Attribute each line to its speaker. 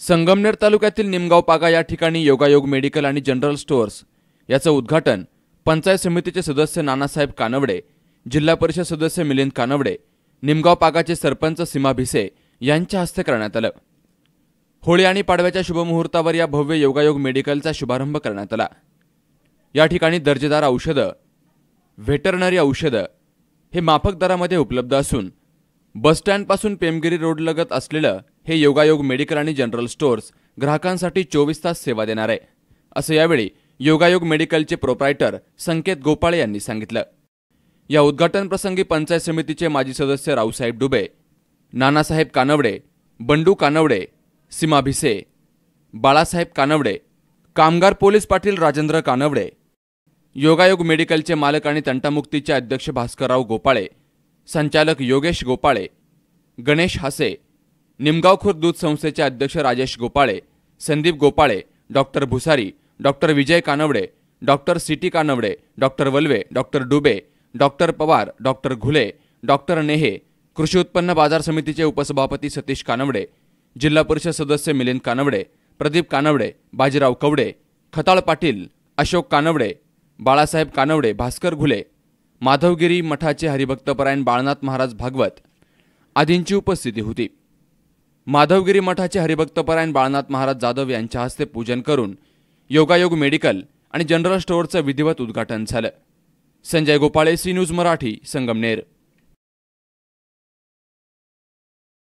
Speaker 1: संगमनेर तालुक्यातील निमगाव पागा या ठिकाणी योगायोग मेडिकल आणि जनरल स्टोअर्स याचं उद्घाटन पंचायत समितीचे सदस्य नानासाहेब कानवडे जिल्हा परिषद सदस्य मिलिंद कानवडे निमगाव पागाचे सरपंच सीमा भिसे यांच्या हस्ते करण्यात आलं. होळी आणि पाडव्याच्या शुभमुहूर्तावर या भव्य योगायोग मेडिकलचा शुभारंभ करण्यात आला. या ठिकाणी दर्जेदार औषधं व्हेटरनरी औषधं हे माफक दरामध्ये उपलब्ध असून बसस्टँडपासून पेमगिरी रोडलगत असलेलं हे योगायोग मेडिकल आणि जनरल स्टोअर्स ग्राहकांसाठी चोवीस तास सेवा देणार आहे. असं यावेळी योगायोग मेडिकलचे प्रोप्रायटर संकेत गोपाळे यांनी सांगितलं. या उद्घाटन प्रसंगी पंचायत समितीचे माजी सदस्य रावसाहेब डुबे नानासाहेब कानवडे बंडू कानवडे सीमा भिसे बाळासाहेब कानवडे कामगार पोलीस पाटील राजेंद्र कानवडे योगायोग मेडिकलचे मालक आणि तंटामुक्तीचे अध्यक्ष भास्करराव गोपाळे संचालक योगेश गोपाळे गणेश हासे निमगाव खुर्द दूध संस्थेचे अध्यक्ष Rajesh Gopale Sandeep Gopale doctor Bhusari doctor Vijay Kanawade doctor C T Kanawade doctor Walve doctor Dube doctor Pawar doctor Ghule doctor Nehe कृषी उत्पन्न बाजार समितीचे उपसभापती सतीश कानवडे जिल्हा परिषद सदस्य मिलिंद कानवडे प्रदीप कानवडे बाजीराव कवडे खताळ पाटील अशोक कानवडे बाळासाहेब कानवडे भास्कर घुले माधवगिरी मठाचे हरिभक्तपरायण बाळनाथ महाराज भागवत आदींची उपस्थिती होती. माधवगिरी मठाचे हरिभक्तपरायण बाळनाथ महाराज जाधव यांच्या हस्ते पूजन करून योगायोग मेडिकल आणि जनरल स्टोअरचं विधिवत उद्घाटन झालं. Sanjay Gopale C news Marathi Sangamner.